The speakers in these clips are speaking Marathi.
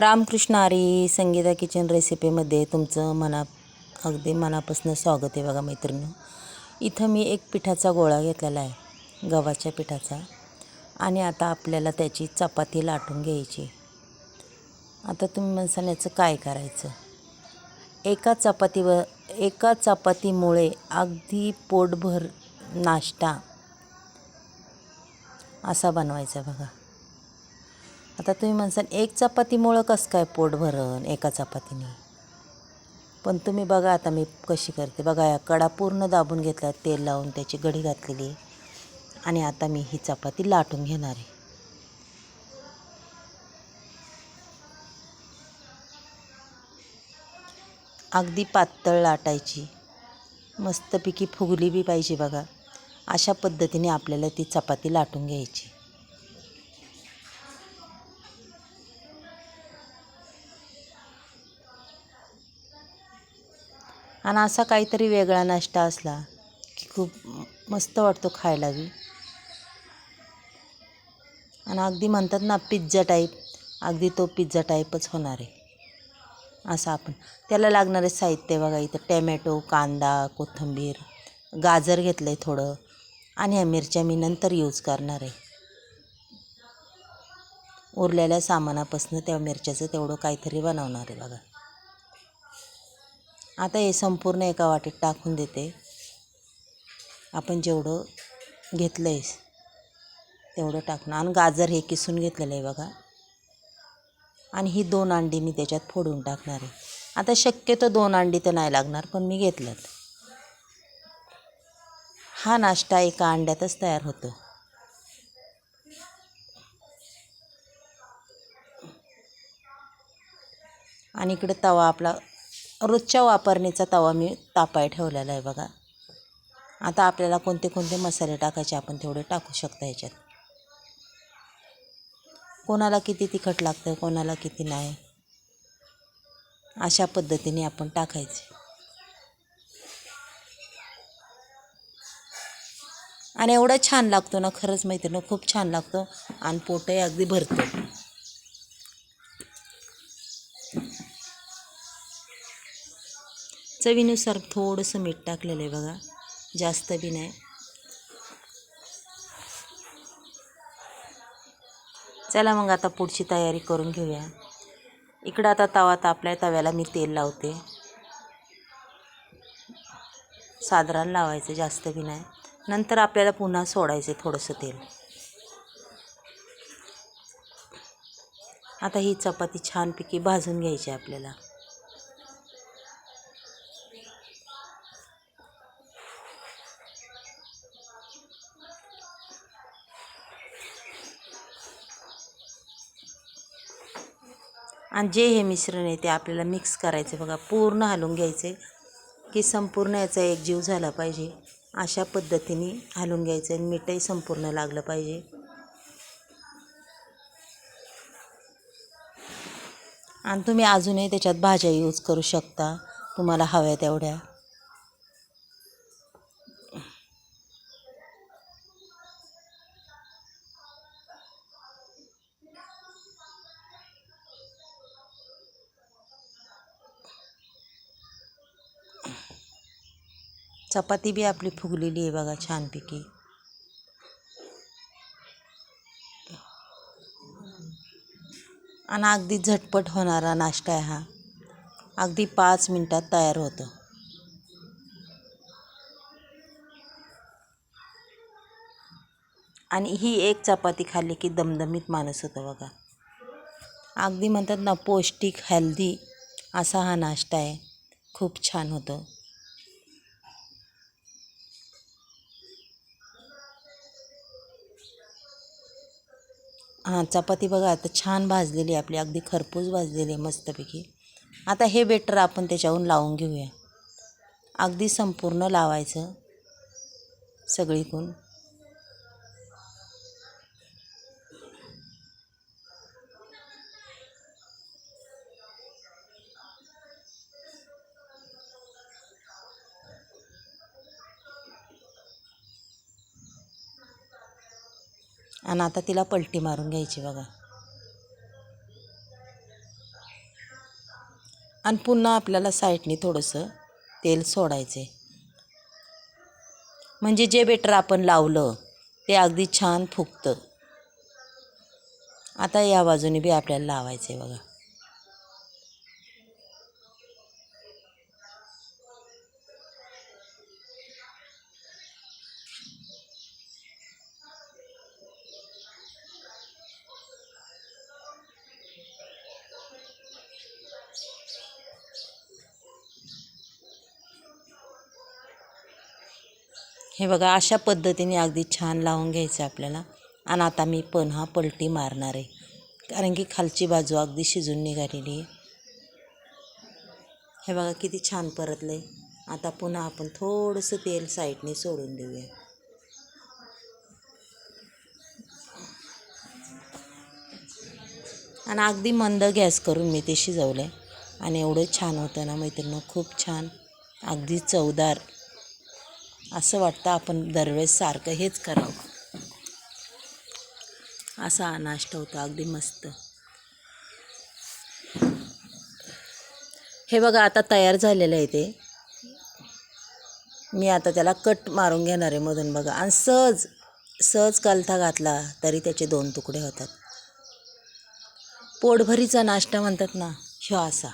रामकृष्ण आरी संगीता किचन रेसिपीमध्ये तुमचं मना अगदी मनापासून स्वागत आहे बघा मैत्रिणी. इथं मी एक पिठाचा गोळा घेतलेला आहे गव्हाच्या पिठाचा. आणि आता आपल्याला त्याची चपाती लाटून घ्यायची. आता तुम्ही म्हणसाल याचं काय करायचं? एका चपातीवर एका चपातीमुळे अगदी पोटभर नाश्ता असा बनवायचा बघा. आता तुम्ही म्हणसान एक चपातीमुळं कसं काय पोट भरण एका चपातीने? पण तुम्ही बघा आता मी कशी करते. बघा या कडा पूर्ण दाबून घेतला तेल लावून त्याची गडी घातलेली आणि आता मी ही चपाती लाटून घेणार आहे. अगदी पातळ लाटायची. मस्तपैकी फुगली बी पाहिजे बघा. अशा पद्धतीने आपल्याला ती चपाती लाटून घ्यायची. आणि असा काहीतरी वेगळा नाश्ता असला की खूप मस्त वाटतो खायला बी. आणि अगदी म्हणतात ना पिझ्झा टाईप अगदी तो पिझ्झा टाईपच होणार आहे. असं आपण. त्याला लागणारे साहित्य बघा इथं. टॅमॅटो कांदा कोथिंबीर. गाजर घेतलं आहे थोडं. आणि ह्या मिरच्या मी नंतर यूज करणार आहे. उरलेल्या सामानापासून त्या मिरच्याचं तेवढं काहीतरी बनवणार आहे बघा. आता हे संपूर्ण एका वाटीत टाकून देते. आपण जेवढं घेतलं आहे तेवढं टाकणं आणि गाजर हे किसून घेतलेलं आहे बघा. आणि ही दोन अंडी मी त्याच्यात फोडून टाकणार आहे. आता शक्यतो दोन अंडी तर नाही लागणार पण मी घेतलं हा नाश्ता एका अंड्यातच तयार होतो. आणि इकडे तवा आपला रोजच्या वापरणीचा तवा मी तापाय ठेवलेला आहे बघा. आता आपल्याला कोणते कोणते मसाले टाकायचे आपण तेवढे टाकू शकता ह्याच्यात कोणाला किती तिखट लागतं कोणाला किती नाही अशा पद्धतीने आपण टाकायचे. आणि एवढा छान लागतो ना खरंच माहिती ना खूप छान लागतो आणि पोटही अगदी भरतो. चवीनुसार थोडंसं मीठ टाकलेलं आहे बघा. जास्त बी नाही. चला मग आता पुढची तयारी करून घेऊया. इकडं आता तवा तापलाय तव्याला मी तेल लावते. साधारण लावायचं जास्त बी नाही. नंतर आपल्याला पुन्हा सोडायचं थोडंसं तेल. आता ही चपाती छानपैकी भाजून घ्यायची आपल्याला. आणि जे हे मिश्रण आहे ते आपल्याला मिक्स करायचं बघा पूर्ण हलवून घ्यायचे. की संपूर्ण याचा एक जीव झाला पाहिजे. अशा पद्धतीने हलवून घ्यायचं आणि मीठही संपूर्ण लागलं पाहिजे. आणि तुम्ही अजूनही त्याच्यात भाज्या यूज करू शकता. तुम्हाला हव्या तेवढ्या. चपाती बी आपली फुगलेली आहे बघा छानपैकी. आणि अगदी झटपट होणारा नाश्ता आहे हा. अगदी पाच मिनटात तयार होतो. आणि ही एक चपाती खाल्ली की दमदमीत माणूस होतं बघा. अगदी म्हणतात ना पौष्टिक हेल्दी असा हा नाश्ता आहे. खूप छान होतं. हां चपाती बघा आता छान भाजलेली आहे आपली अगदी खरपूस भाजलेली आहे मस्तपैकी. आता हे बेटर आपण त्याच्याहून लावून घेऊया. अगदी संपूर्ण लावायचं सगळीकडून. आणि आता तिला पलटी मारून घ्यायची बघा. आणि पुन्हा आपल्याला साईडने थोडंसं तेल सोडायचे म्हणजे जे बेटर आपण लावलं ते अगदी छान फुगतं. आता या बाजूने बी आपल्याला लावायचं आहे बघा. हे बघा अशा पद्धतीने अगदी छान लावून घ्यायचं आहे आपल्याला. आणि आता मी पुन्हा पलटी मारणार आहे. कारण की खालची बाजू अगदी शिजून निघालेली आहे. हे बघा किती छान परतलं आहे आता पुन्हा आपण थोडंसं तेल साईडने सोडून देऊया. आणि अगदी मंद गॅस करून मी ते शिजवलं आहे आणि एवढं छान होतं ना मैत्रिणी खूप छान. अगदी चवदार. असं वाटतं आपण दरवेळेस सारखं हेच करावं. असा हा नाश्ता होता अगदी मस्त. हे बघा आता तयार झालेलं आहे ते. मी आता त्याला कट मारून घेणार आहे मधून बघा. आणि सहज सहज कलथा घातला तरी त्याचे दोन तुकडे होतात. पोटभरीचा नाश्ता म्हणतात ना ह्यो असा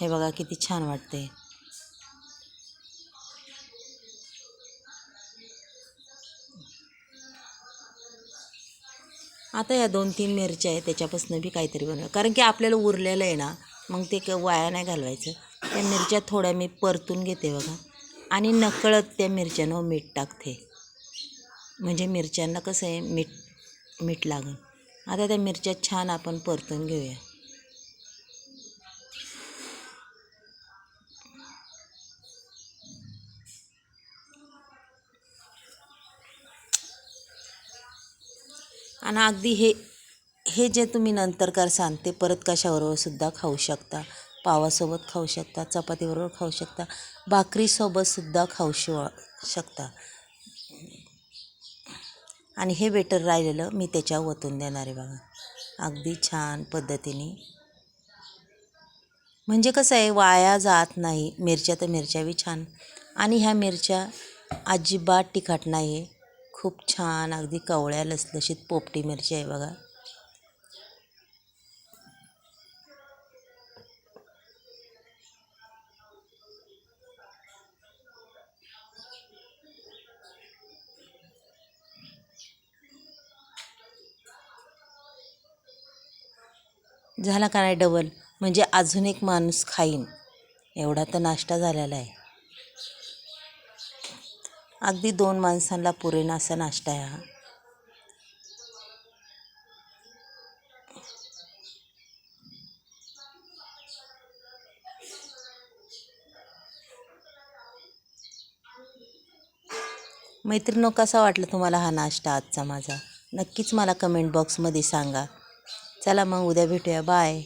हे बघा किती छान वाटते आता या दोन तीन मिरच्या आहेत त्याच्यापासून बी काहीतरी बनवलं. कारण की आपल्याला उरलेलं आहे ना मग ते क वाया नाही घालवायचं. त्या मिरच्या थोड्या मी परतून घेते बघा. आणि नकळत त्या मिरच्यांवर मीठ टाकते. म्हणजे मिरच्यांना कसं आहे मीठ मीठ लागेल आता त्या मिरच्या छान आपण परतून घेऊया. आणि अगदी हे हे जे तुम्ही नंतर करसान ते परत कशाबरोबरसुद्धा खाऊ शकता. पावासोबत खाऊ शकता चपातीबरोबर खाऊ शकता भाकरीसोबतसुद्धा खाऊ शिव शकता. आणि हे बेटर राहिलेलं मी त्याच्यावर ओतून देणार आहे बघा. अगदी छान पद्धतीने. म्हणजे कसं आहे वाया जात नाही. मिरच्या तर मिरच्या बी छान. आणि ह्या मिरच्या अजिबात तिखट नाही आहे खूप छान अगदी कवळ्या लसलशीत पोपटी मिरची आहे बघा. झाला का नाही डबल म्हणजे अजून एक माणूस खाईन. एवढा तर नाश्ता झालेला आहे. अगदी दोन माणसांना पुरेन असा नाश्ता आहे हा. मैत्रिणो कसा वाटला तुम्हाला हा नाश्ता आजचा माझा? नक्कीच मला कमेंट बॉक्समध्ये सांगा. चला मग उद्या भेटूया. बाय